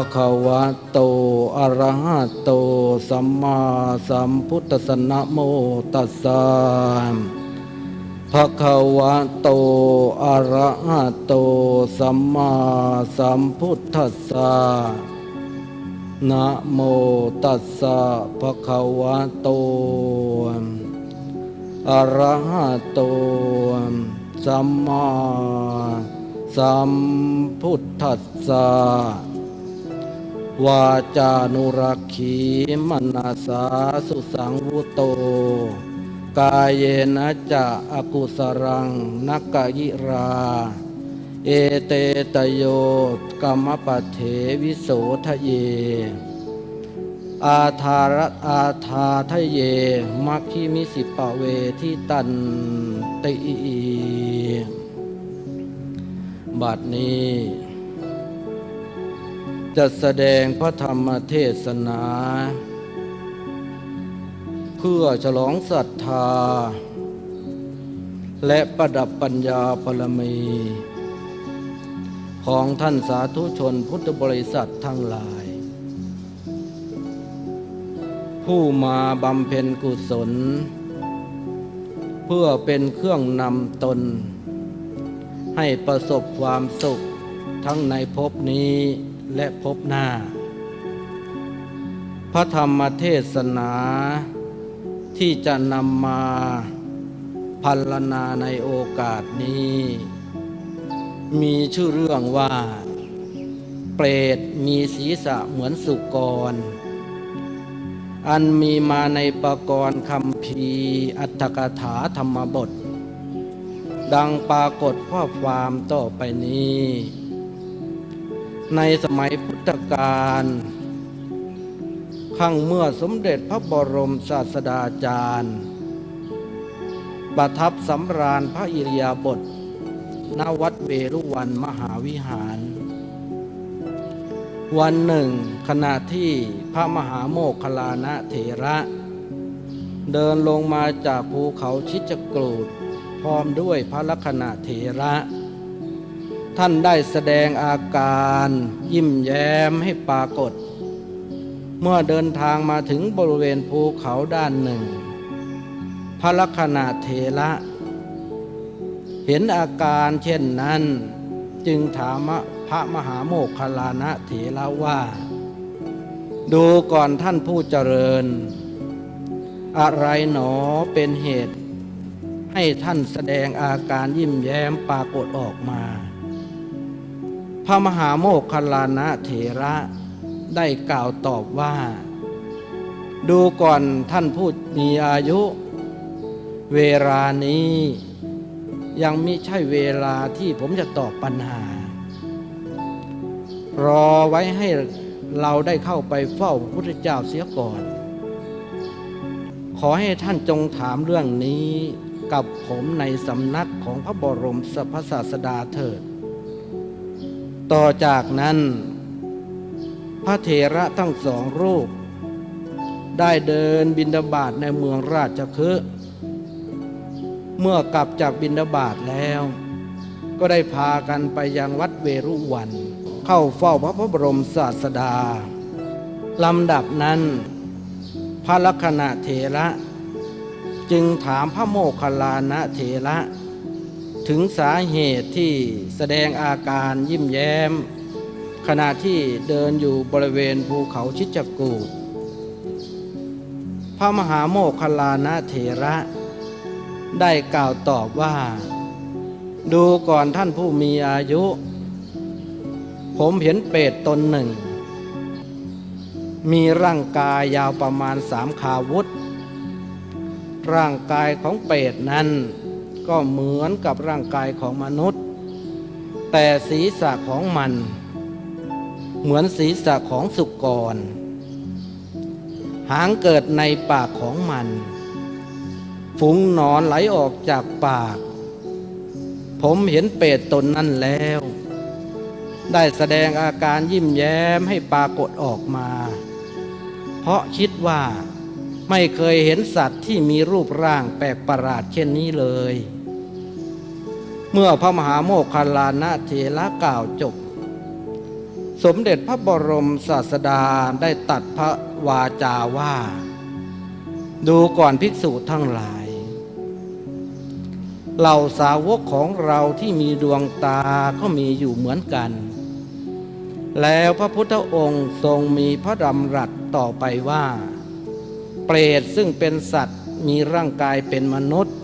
ะภคะวะโต อะระหะโต สัมมาสัมพุทธสนะโมตัสสะภะคะวะโต อะระหะโต สัมมาสัมพุทธัสสะนะโมตัสสะภะคะวะโต อะระหะโต สัมมาสัมพุทธัสสะ วาจานุรักขีมนาสาสุสังวุโต กายเยนะจะอกุสรังนักกยิรา เอเตตโยกรรมปะเถวิโสทะเย อาทาระอาทาทะเยมัคคิมิสิปะเวทิตันติบัดนี้ จะแสดงพระธรรมเทศนา เพื่อฉลองศรัทธา และประดับปัญญาพลมี ของท่านสาธุชนพุทธบริษัททั้งหลาย ผู้มาบำเพ็ญกุศล เพื่อเป็นเครื่องนำตน ให้ประสบความสุขทั้งในภพนี้ และภพหน้า พระธรรมเทศนาที่จะนำมาพัลนาในโอกาสนี้ มีชื่อเรื่องว่า เปรตมีศีรษะเหมือนสุกร อันมีมาในประกรณ์คำพีอัตถกถาธรรมบท ดังปรากฏข้อความต่อไปนี้ ในสมัยพุทธกาลขั้งเมื่อสมเด็จพระบรมศาสดาจารย์ ประทับสำราญพระอิริยาบถณวัดเวรุวันมหาวิหาร วันหนึ่ง ขณะที่พระมหาโมคคลานะเถระ เดินลงมาจากภูเขาชิจกรูด พร้อมด้วยพระลักษณะเถระ ท่านได้แสดงอาการยิ้มแย้มให้ปรากฏ เมื่อเดินทางมาถึงบริเวณภูเขาด้านหนึ่ง พระลักษณะเถระ เห็นอาการเช่นนั้น จึงถามพระมหาโมคคลานะเถระว่า ดูก่อนท่านผู้เจริญ อะไรหนอเป็นเหตุให้ท่านแสดงอาการยิ้มแย้มปรากฏออกมา พระมหาโมคคลานะเถระได้กล่าวตอบว่า ดูก่อนท่านผู้มีอายุ เวลานี้ ยังม่ใช่เวลาที่ผมจะตอบปัญหา รอไว้ให้เราได้เข้าไปเฝ้าพระพุทธเจ้าเสียก่อน ขอให้ท่านจงถามเรื่องนี้กับผมในสำนักของพระบรมสพศาสดาเถิด ต่อจากนั้น พระเถระทั้งสองรูป ได้เดินบินดาบาตในเมืองราชคฤห์เมื่อกลับจากบินดาบาตแล้ว ก็ได้พากันไปยังวัดเวรุวัน เข้าเฝ้าพระพบรมศาสดาลำดับนั้น พระลักษณะเถระ จึงถามพระโมคคัลลานะเถระ ถึงสาเหตุที่แสดงอาการยิ้มแย้ม ขณะที่เดินอยู่บริเวณภูเขาชิจกูพระมหาโมคคลลานะเถระ ได้กล่าวตอบว่า ดูก่อนท่านผู้มีอายุ ผมเห็นเปรตตนหนึ่ง มีร่างกายยาวประมาณสามขาวุธ ร่างกายของเปรตนั้น ก็เหมือนกับร่างกายของมนุษย์ แต่ศีรษะของมัน เหมือนศีรษะของสุกร หางเกิดในปากของมัน ฝูงหนอนไหลออกจากปาก ผมเห็นเปรตตนนั้นแล้ว ได้แสดงอาการยิ้มแย้มให้ปรากฏออกมา เพราะคิดว่าไม่เคยเห็นสัตว์ที่มีรูปร่างแปลกประหลาดเช่นนี้เลย เมื่อพระมหาโมคคัลลานะเถระกล่าวจบ สมเด็จพระบรมศาสดาได้ตัดพระวาจาว่า ดูก่อนภิกษุทั้งหลายเหล่าสาวกของเราที่มีดวงตาก็มีอยู่เหมือนกัน แล้วพระพุทธองค์ทรงมีพระดำรัสต่อไปว่า เปรตซึ่งเป็นสัตว์มีร่างกายเป็นมนุษย์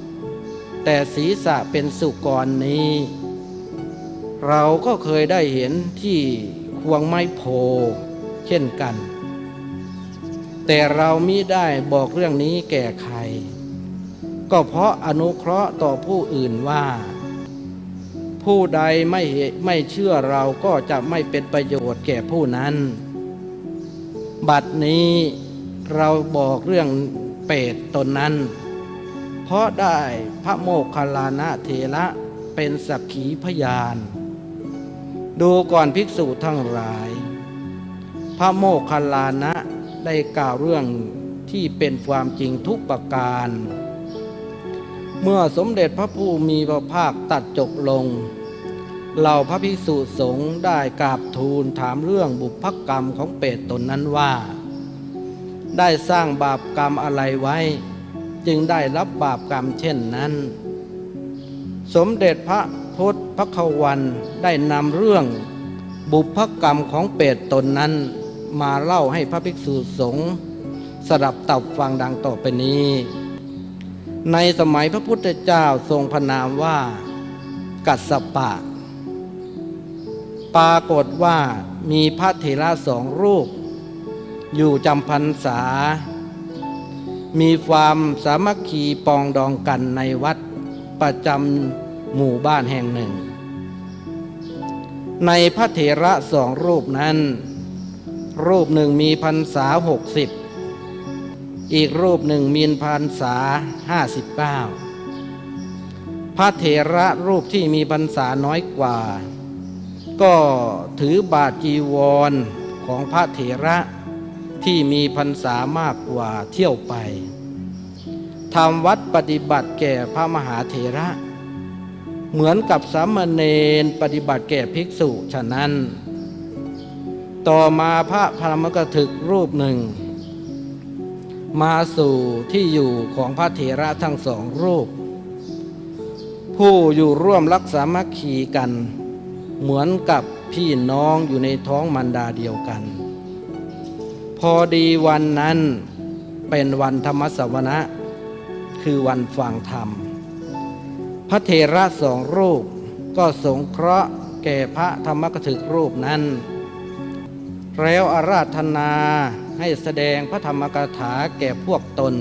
แต่ศีรษะเป็นสุกรนี้ เราก็เคยได้เห็นที่ควงไม้โพเช่นกัน แต่เรามิได้บอกเรื่องนี้แก่ใคร ก็เพราะอนุเคราะห์ต่อผู้อื่นว่า ผู้ใดไม่ไม่เชื่อเราก็จะไม่เป็นประโยชน์แก่ผู้นั้น บัดนี้เราบอกเรื่องเปรตตนนั้น เพราะได้พระโมคคัลลานะเทระเป็นสักขีพยาน ดูก่อนภิกษุทั้งหลาย พระโมคคัลลานะได้กล่าวเรื่องที่เป็นความจริงทุกประการ เมื่อสมเด็จพระผู้มีพระภาคตัดจบลง เหล่าพระภิกษุสงฆ์ได้กราบทูลถามเรื่องบุพกรรมของเปรตตนนั้นว่า ได้สร้างบาปกรรมอะไรไว้ จึงได้รับบาปกรรมเช่นนั้น สมเด็จพระพุทธพระขวันได้นำเรื่องบุพกรรมของเปรตตนนั้น มาเล่าให้พระภิกษุสงฆ์สดับตับฟังดังต่อไปนี้ ในสมัยพระพุทธเจ้าทรงพระนามว่า กัสสปะ ปรากฏว่ามีพระเถระสองรูป อยู่จำพรรษา มีความสามัคคีปองดองกันในวัดประจำหมู่บ้านแห่งหนึ่ง ในพระเถระสองรูปนั้น รูปหนึ่งมีพรรษาหกสิบอีกรูปหนึ่งมีพรรษาห้าสิบเก้าพระเถระรูปที่มีพรรษาน้อยกว่า ก็ถือบาทจีวรของพระเถระ ที่มีพรรษามากกว่าเที่ยวไปทำวัดปฏิบัติแก่พระมหาเถระ เหมือนกับสามเณรปฏิบัติแก่ภิกษุฉะนั้น ต่อมาพระพรมกถึกรูปหนึ่ง มาสู่ที่อยู่ของพระเถระทั้งสองรูป ผู้อยู่ร่วมรักษามัคคีกัน เหมือนกับพี่น้องอยู่ในท้องมันดาเดียวกัน อดีวันนั้นเป็นวันธรรมสวนะ คือวันฟังธรรม พระเถระสองรูปก็สงเคราะห์แก่พระธรรมกถึกรูปนั้น แล้วอาราธนาให้แสดงพระธรรมกถาแก่พวกตน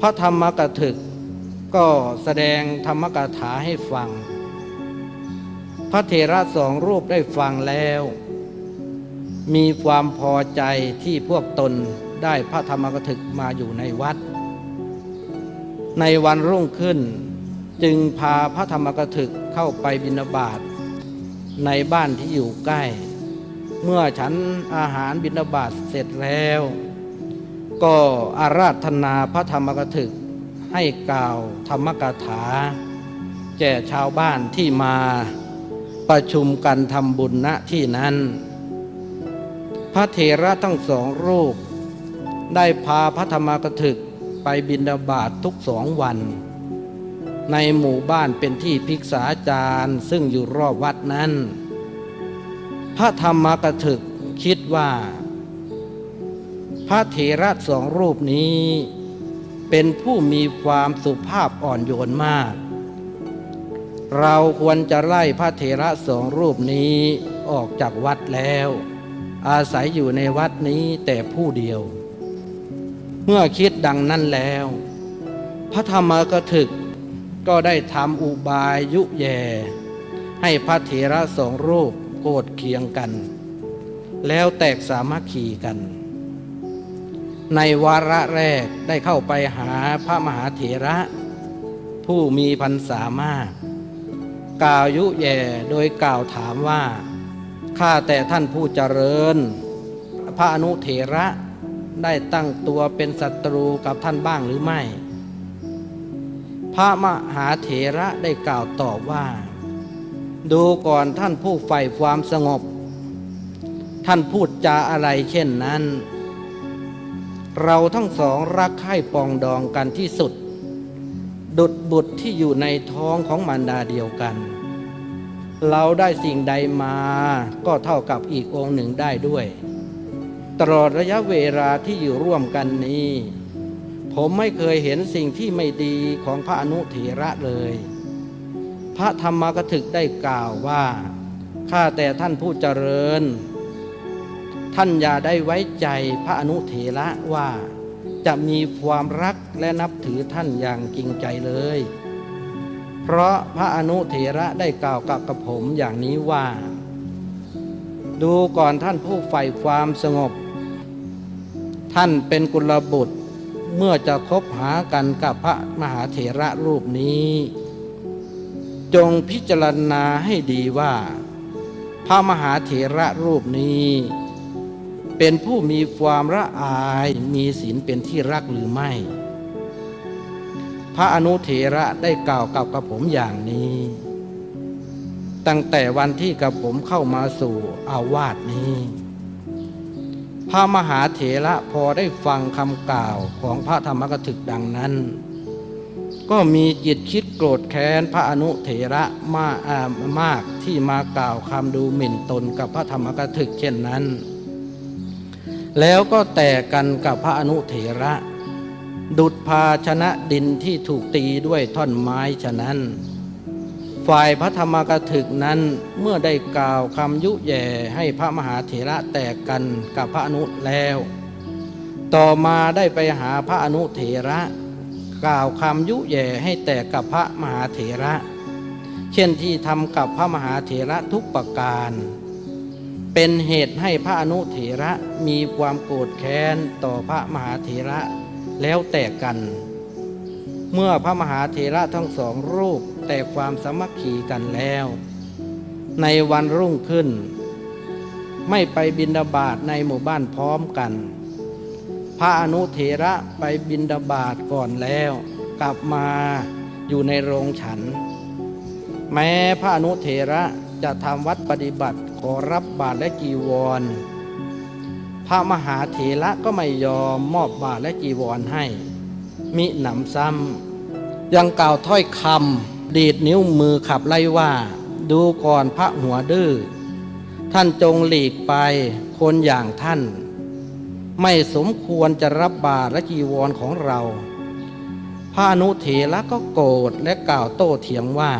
พระธรรมกถึกก็แสดงธรรมกถาให้ฟัง พระเถระสองรูปได้ฟังแล้ว มีความพอใจที่พวกตนได้พระธรรมกถึกมาอยู่ในวัด ในวันรุ่งขึ้นจึงพาพระธรรมกถึกเข้าไปบิณฑบาตในบ้านที่อยู่ใกล้ เมื่อฉันอาหารบิณฑบาตเสร็จแล้ว ก็อาราธนาพระธรรมกถึกให้กล่าวธรรมกถา แก่ชาวบ้านที่มาประชุมกันทำบุญณที่นั้น ระเถระทั้งสองรูป ได้พาพระธรรมกถึกไปบินดาบาตทุกสองวัน ในหมู่บ้านเป็นที่พิกษาจารย์ซึ่งอยู่รอบวัดนั้น พระธรรมกถึกคิดว่า พระเถระสองรูปนี้ เป็นผู้มีความสุภาพอ่อนโยนมาก เราควรจะไล่พระเถระสองรูปนี้ออกจากวัดแล้ว อาศัยอยู่ในวัดนี้แต่ผู้เดียว เมื่อคิดดังนั้นแล้ว พระธรรมกถึกก็ได้ทำอุบายยุแย่ ให้พระเถระสองรูปโกดเคียงกัน แล้วแตกสามัคคีกัน ในวาระแรกได้เข้าไปหาพระมหาเถระ ผู้มีพรรษามาก กล่าวยุแย่โดยกล่าวถามว่า ข้าแต่ท่านผู้เจริญ พระอนุเถระได้ตั้งตัวเป็นศัตรูกับท่านบ้างหรือไม่ พระมหาเถระได้กล่าวตอบว่า ดูก่อนท่านผู้ใฝ่ความสงบ ท่านพูดจาอะไรเช่นนั้น เราทั้งสองรักใคร่ปองดองกันที่สุด ดุดบุตรที่อยู่ในท้องของมารดาเดียวกัน เราได้สิ่งใดมาก็เท่ากับอีกองค์หนึ่งได้ด้วย ตลอดระยะเวลาที่อยู่ร่วมกันนี้ ผมไม่เคยเห็นสิ่งที่ไม่ดีของพระอนุเถระเลย พระธรรมกถึกได้กล่าวว่าข้าแต่ท่านผู้เจริญ ท่านอย่าได้ไว้ใจพระอนุเถระว่าจะมีความรักและนับถือท่านอย่างจริงใจเลย เพราะพระอนุเถระได้กล่าวกับกระผมอย่างนี้ว่า ดูก่อนท่านผู้ใฝ่ความสงบ ท่านเป็นกุลบุตรเมื่อจะคบหากันกับพระมหาเถระรูปนี้ จงพิจารณาให้ดีว่า พระมหาเถระรูปนี้ เป็นผู้มีความละอายมีศีลเป็นที่รักหรือไม่ พระอนุเถระได้กล่าวกับกระผมอย่างนี้ ตั้งแต่วันที่กระผมเข้ามาสู่อาวาสนี้ พระมหาเถระพอได้ฟังคำกล่าวของพระธรรมกถึกดังนั้น ก็มีจิตคิดโกรธแค้นพระอนุเถระมากอ่ามากที่มากล่าวคำดูหมิ่นตนกับพระธรรมกถึกเช่นนั้น แล้วก็แตกกันกับพระอนุเถระ ดุดภาชนะดินที่ถูกตีด้วยท่อนไม้ฉะนั้น ฝ่ายพระธรรมกถึกนั้นเมื่อได้กล่าวคำยุแย่ให้พระมหาเถระแตกกันกับพระอนุแล้ว ต่อมาได้ไปหาพระอนุเถระ กล่าวคำยุแย่ให้แตกกับพระมหาเถระ เช่นที่ทำกับพระมหาเถระทุกประการ เป็นเหตุให้พระอนุเถระมีความโกรธแค้นต่อพระมหาเถระ แล้วแตกกัน เมื่อพระมหาเถระทั้งสองรูปแตกความสมัคคีกันแล้ว ในวันรุ่งขึ้น ไม่ไปบินดาบาตในหมู่บ้านพร้อมกัน พระอนุเถระไปบินดาบาตก่อนแล้ว กลับมาอยู่ในโรงฉัน แม้พระอนุเถระจะทำวัดปฏิบัติขอรับบาตรและจีวร พระมหาเถระก็ไม่ยอมมอบบาตรและจีวรให้ มิหนำซ้ำยังกล่าวถ้อยคำดีดนิ้วมือขับไล่ว่า ดูก่อนพระหัวดื้อท่านจงหลีกไปคนอย่างท่าน ไม่สมควรจะรับบาตรและจีวรของเรา พระอนุเถระก็โกรธและกล่าวโต้เถียงว่า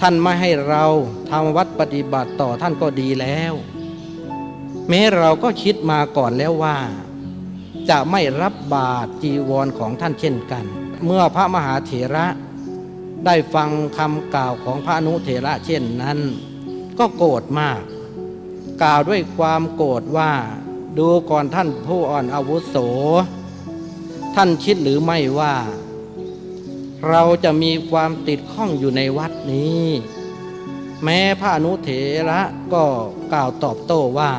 ท่านไม่ให้เราทำวัดปฏิบัติต่อท่านก็ดีแล้ว แม้เราก็คิดมาก่อนแล้วว่า จะไม่รับบาตรจีวรของท่านเช่นกัน เมื่อพระมหาเถระได้ฟังคำกล่าวของพระอนุเถระเช่นนั้น ก็โกรธมาก กล่าวด้วยความโกรธว่า ดูก่อนท่านผู้อ่อนอาวุโส ท่านคิดหรือไม่ว่า เราจะมีความติดข้องอยู่ในวัดนี้ แม้พระอนุเถระก็กล่าวตอบโต้ว่า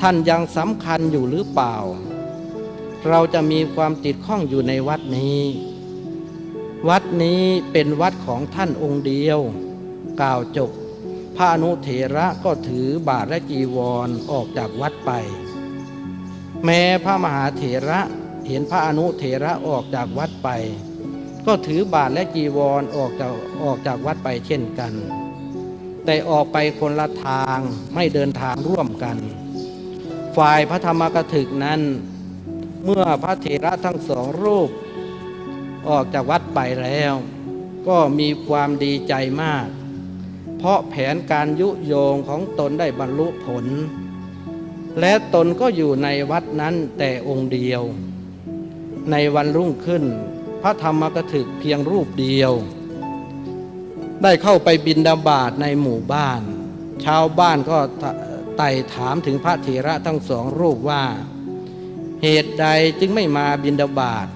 ท่านยังสำคัญอยู่หรือเปล่า เราจะมีความติดข้องอยู่ในวัดนี้ วัดนี้เป็นวัดของท่านองค์เดียว กล่าวจบพระอนุเถระก็ถือบาทและจีวรออกจากวัดไป แม้พระมหาเถระเห็นพระอนุเถระออกจากวัดไป ก็ถือบาทและจีวรออกจากออกจากวัดไปเช่นกัน แต่ออกไปคนละทางไม่เดินทางร่วมกัน ฝ่ายพระธรรมกถึกนั้น เมื่อพระเถระทั้งสองรูป ออกจากวัดไปแล้ว ก็มีความดีใจมาก เพราะแผนการยุโยงของตนได้บรรลุผล และตนก็อยู่ในวัดนั้นแต่องค์เดียว ในวันรุ่งขึ้น พระธรรมกถึกเพียงรูปเดียว ได้เข้าไปบินดาบาตในหมู่บ้าน ชาวบ้านก็ ไต่ถามถึงพระเถระทั้งสองรูปว่า เหตุใดจึงไม่มาบินดาบาต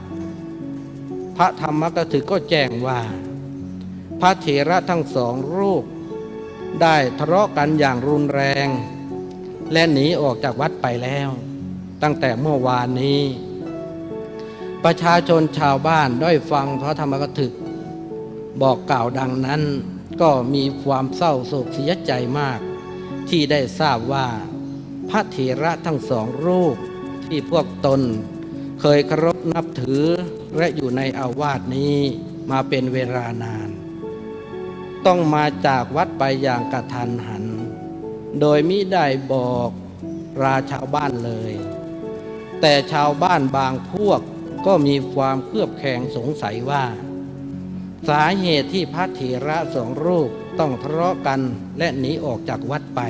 พระธรรมกถึกก็แจ้งว่า พระเถระทั้งสองรูป ได้ทะเลาะกันอย่างรุนแรง และหนีออกจากวัดไปแล้ว ตั้งแต่เมื่อวานนี้ ประชาชนชาวบ้านได้ฟังพระธรรมกถึก บอกกล่าวดังนั้นก็มีความเศร้าโศกเสียใจมาก ที่ได้ทราบว่าพระเถระทั้งสองรูปที่พวกตน เคยเคารพนับถือและอยู่ในอาวาสนี้มาเป็นเวลานาน ต้องมาจากวัดไปอย่างกระทันหัน โดยมิได้บอกราชาวบ้านเลย แต่ชาวบ้านบางพวกก็มีความเครือบแคลงสงสัยว่า สาเหตุที่พระเถระสองรูป ต้องทะเลาะกันและหนีออกจากวัดไป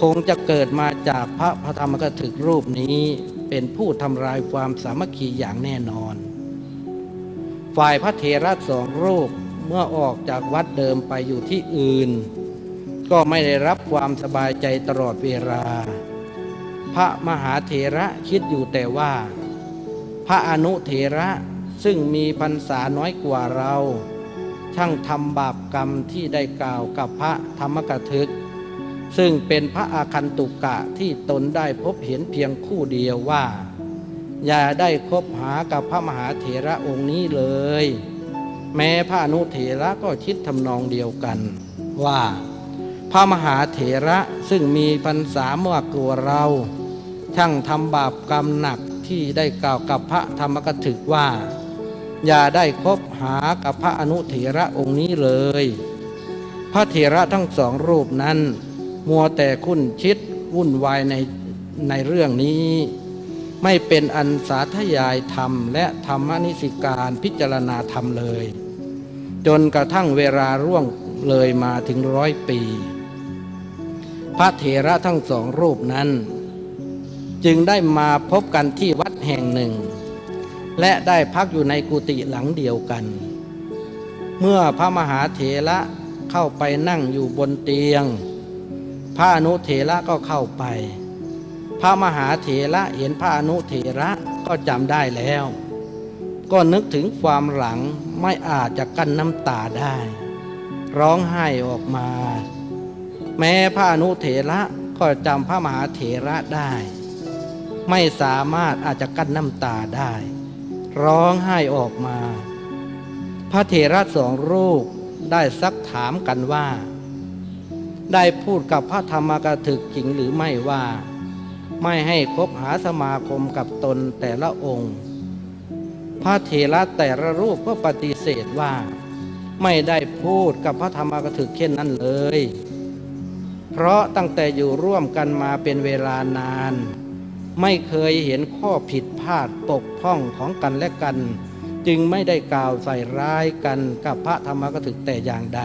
คงจะเกิดมาจากพระพระธรรมกถึกรูปนี้เป็นผู้ทำลายความสามัคคีอย่างแน่นอน ฝ่ายพระเถระสองรูปเมื่อออกจากวัดเดิมไปอยู่ที่อื่น ก็ไม่ได้รับความสบายใจตลอดเวลา พระมหาเถระคิดอยู่แต่ว่า พระอนุเถระซึ่งมีพรรษาน้อยกว่าเรา ช่างทำบาปกรรมที่ได้กล่าวกับพระธรรมกถึก ซึ่งเป็นพระอาคันตุกะที่ตนได้พบเห็นเพียงคู่เดียวว่า อย่าได้คบหากับพระมหาเถระองค์นี้เลย แม้พระอนุเถระก็คิดทำนองเดียวกันว่า พระมหาเถระซึ่งมีพรรษามากกว่าเราช่างทำบาปกรรมหนักที่ได้กล่าวกับพระธรรมกถึกว่า อย่าได้คบหากับพระอนุเถระองค์นี้เลย พระเถระทั้งสองรูปนั้น มัวแต่คุ้นคิดวุ่นวายในในเรื่องนี้ ไม่เป็นอันสาธยายธรรมและธรรมนิสิการพิจารณาธรรมเลย จนกระทั่งเวลาร่วงเลยมาถึงร้อยปี พระเถระทั้งสองรูปนั้น จึงได้มาพบกันที่วัดแห่งหนึ่ง และได้พักอยู่ในกุฏิหลังเดียวกัน เมื่อพระมหาเถระเข้าไปนั่งอยู่บนเตียง พระอนุเถระก็เข้าไป พระมหาเถระเห็นพระอนุเถระก็จำได้แล้ว ก็นึกถึงความหลังไม่อาจจะกั้นน้ำตาได้ ร้องไห้ออกมา แม้พระอนุเถระก็จำพระมหาเถระได้ ไม่สามารถอาจจะกั้นน้ำตาได้ ร้องไห้ออกมา พระเถระสองรูปได้ซักถามกันว่า ได้พูดกับพระธรรมกถึกจริงหรือไม่ว่า ไม่ให้คบหาสมาคมกับตนแต่ละองค์ พระเถระแต่ละรูปก็ปฏิเสธว่า ไม่ได้พูดกับพระธรรมกถึกเช่นนั้นเลย เพราะตั้งแต่อยู่ร่วมกันมาเป็นเวลานาน ไม่เคยเห็นข้อผิดพลาดปกพร่องของกันและกัน จึงไม่ได้กล่าวใส่ร้ายกันกับพระธรรมกถึกแต่อย่างใด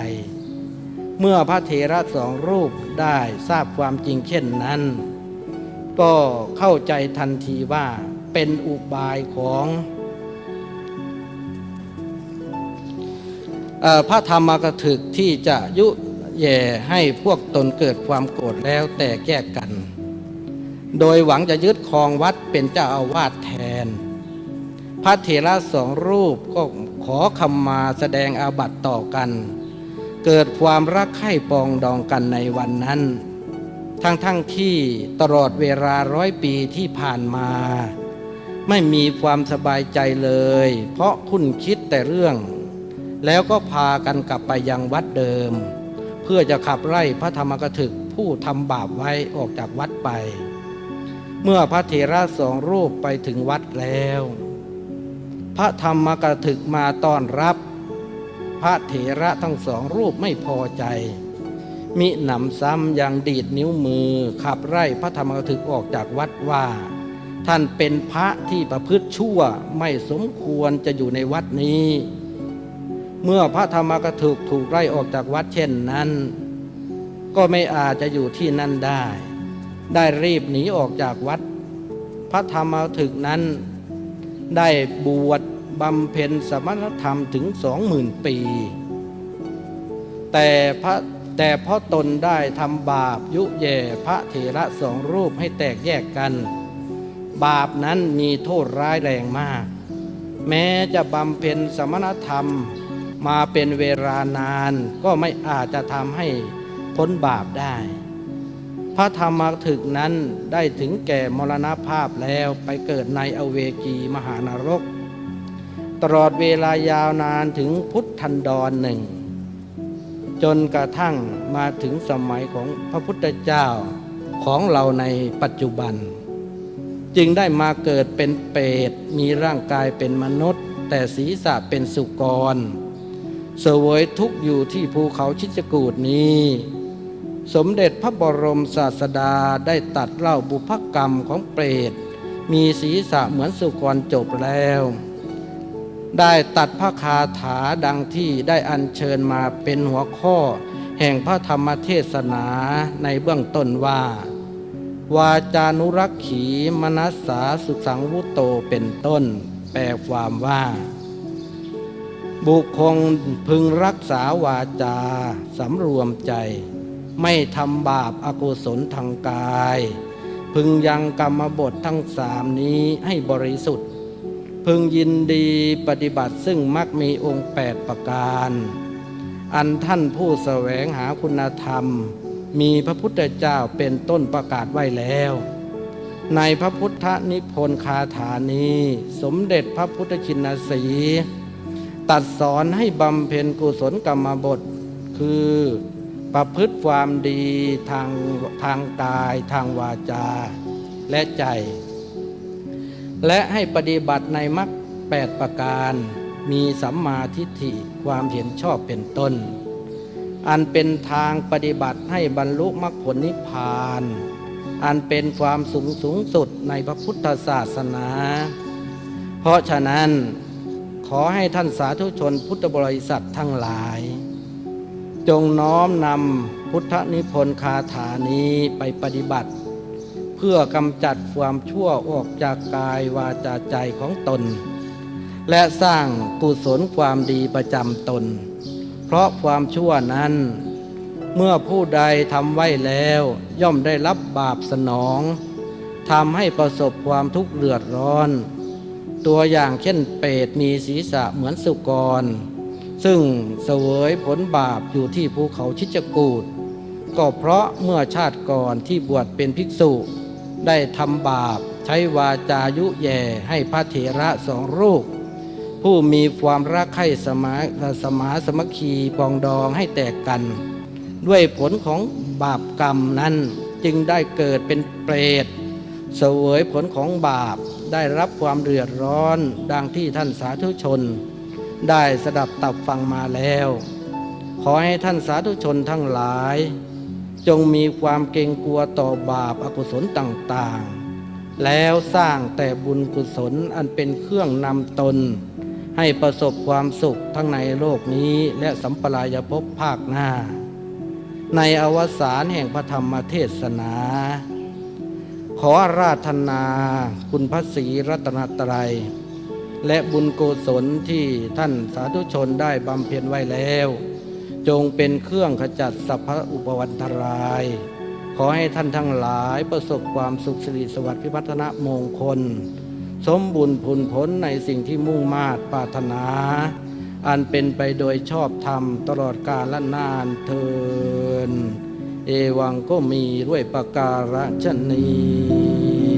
เมื่อพระเถระสองรูปได้ทราบความจริงเช่นนั้น ก็เข้าใจทันทีว่าเป็นอุบายของอพระธรรมกถึกที่จะยุแย่ให้พวกตนเกิดความโกรธแล้วแต่แก้กัน โดยหวังจะยึดครองวัดเป็นเจ้าอาวาสแทน พระเถระสองรูปก็ขอคำมาแสดงอาบัติต่อกัน เกิดความรักใคร่ปองดองกันในวันนั้น ทั้งทั้งที่ตลอดเวลาร้อยปีที่ผ่านมา ไม่มีความสบายใจเลย เพราะคุณคิดแต่เรื่อง แล้วก็พากันกลับไปยังวัดเดิม เพื่อจะขับไล่พระธรรมกถึกผู้ทำบาปไว้ออกจากวัดไป เมื่อพระเถระสองรูปไปถึงวัดแล้ว พระธรรมกะถึกมาต้อนรับ พระเถระทั้งสองรูปไม่พอใจ มิหนำซ้ำยังดีดนิ้วมือขับไล่พระธรรมกะถึกออกจากวัดว่า ท่านเป็นพระที่ประพฤติชั่วไม่สมควรจะอยู่ในวัดนี้ เมื่อพระธรรมกะถึกถูกไล่ออกจากวัดเช่นนั้น ก็ไม่อาจจะอยู่ที่นั่นได้ ได้รีบหนีออกจากวัด พระธรรมถึกนั้น ได้บวชบำเพ็ญสมณธรรมถึงสองหมื่นปี แต่พระแต่เพราะตนได้ทำบาปยุแย่พระเถระสองรูปให้แตกแยกกัน บาปนั้นมีโทษร้ายแรงมาก แม้จะบำเพ็ญสมณธรรมมาเป็นเวลานานก็ไม่อาจจะทำให้พ้นบาปได้ พระธรรมถึกนั้นได้ถึงแก่มรณภาพแล้วไปเกิดในอเวกีมหานรก ตลอดเวลายาวนานถึงพุทธันดรหนึ่ง จนกระทั่งมาถึงสมัยของพระพุทธเจ้าของเราในปัจจุบัน จึงได้มาเกิดเป็นเปรตมีร่างกายเป็นมนุษย์ แต่ศีรษะเป็นสุกร เสวยทุกข์อยู่ที่ภูเขาชิจกูดนี้ สมเด็จพระบรมศาสดาได้ตัดเล่าบุพกรรมของเปรต มีศีรษะเหมือนสุกรจบแล้ว ได้ตัดพระคาถาดังที่ได้อัญเชิญมาเป็นหัวข้อ แห่งพระธรรมเทศนาในเบื้องต้นว่า วาจานุรักขีมนัสสาสุสังวุโตเป็นต้น แปลความว่า บุคคลพึงรักษาวาจาสำรวมใจ ไม่ทำบาปอากุศลทางกาย พึงยังกรรมบททั้งสามนี้ให้บริสุทธิ์ พึงยินดีปฏิบัติซึ่งมักมีองค์แปดประการ อันท่านผู้แสวงหาคุณธรรม มีพระพุทธเจ้าเป็นต้นประกาศไว้แล้ว ในพระพุทธนิพนธ์คาถานี้ สมเด็จพระพุทธชินสีตัดสอนให้บำเพ็ญกุศลกรรมบทคือ ประพฤติความดีทางทางกายทางวาจาและใจ และให้ปฏิบัติในมรรคแปดประการมีสัมมาทิฏฐิความเห็นชอบเป็นต้น อันเป็นทางปฏิบัติให้บรรลุมรรคผลนิพพาน อันเป็นความสูงสูงสุดในพระพุทธศาสนา เพราะฉะนั้นขอให้ท่านสาธุชนพุทธบริษัททั้งหลาย จงน้อมนำพุทธนิพนธ์คาถานี้ไปปฏิบัติ เพื่อกำจัดความชั่วออกจากกายวาจาใจของตน และสร้างกุศลความดีประจำตน เพราะความชั่วนั้น เมื่อผู้ใดทำไว้แล้ว ย่อมได้รับบาปสนองทำให้ประสบความทุกข์เดือดร้อน ตัวอย่างเช่นเปรตมีศีรษะเหมือนสุกร ซึ่งเสวยผลบาปอยู่ที่ภูเขาชิจกูดก็เพราะเมื่อชาติก่อนที่บวชเป็นภิกษุ ได้ทำบาปใช้วาจายุแย่ให้พระเถระสองรูป ผู้มีความรักใคร่สมาสมาสมคคีปองดองให้แตกกัน ด้วยผลของบาปกรรมนั้นจึงได้เกิดเป็นเปรตเสวยผลของบาปได้รับความเดือดร้อนดังที่ท่านสาธุชน ได้สดับตับฟังมาแล้ว ขอให้ท่านสาธุชนทั้งหลาย จงมีความเกรงกลัวต่อบาปอากุศลต่างๆ แล้วสร้างแต่บุญกุศลอันเป็นเครื่องนำตน ให้ประสบความสุขทั้งในโลกนี้และสัมปรายภพภาคหน้า ในอวสานแห่งพระธรรมเทศนา ขอราธนาคุณพระศรีรัตนตรัย และบุญกุศลที่ท่านสาธุชนได้บำเพ็ญไว้แล้ว จงเป็นเครื่องขจัดสัพพะอุปวันตราย ขอให้ท่านทั้งหลายประสบความสุขสิริสวัสดิ์พิพัฒนมงคล สมบุญผลผลในสิ่งที่มุ่งมาตรปรารถนา อันเป็นไปโดยชอบธรรมตลอดกาลนานเทิน เอวังก็มีด้วยประการฉนี้